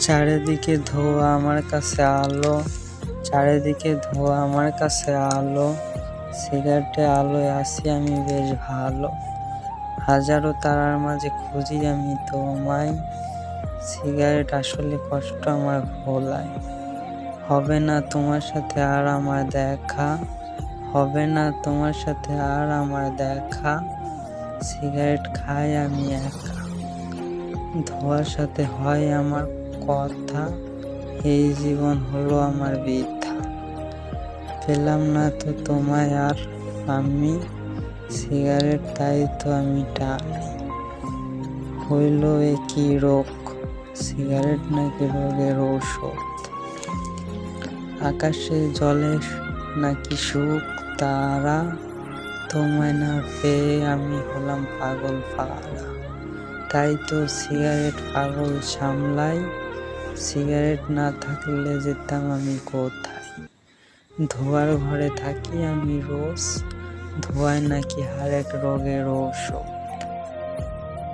চারিদিকে ধোয়া আমার কাছে আলো, চারিদিকে ধোয়া আমার কাছে আলো। সিগারেটে আলোয় আসি আমি বেশ ভালো। হাজারো তারার মাঝে খুঁজি আমি তোমায়। সিগারেট আসলে কষ্ট আমার ভোলায়। হবে না তোমার সাথে আর আমার দেখা। হবে না তোমার সাথে আর আমার দেখা। সিগারেট খাই আমি একা। ধোয়ার সাথে হয় আমার কথা। এই জীবন হলো আমার বৃদ্ধা পেলাম না তো তোমায় আর আমি। সিগারেট তাই তো আমি টানি। হইল এ কি রোগ? সিগারেট নাকি রোগের ঔষধ? আকাশে জলে নাকি সুখ? তারা তোমায় না পেয়ে আমি হলাম পাগল পাড়া। তাই তো সিগারেট পাগল সামলাই সিগারেট না থাকলে যেতাম আমি কোথায়? ধোয়ার ঘরে থাকি আমি রোজ। ধোয়ায় নাকি হারেক রোগের ঔষধ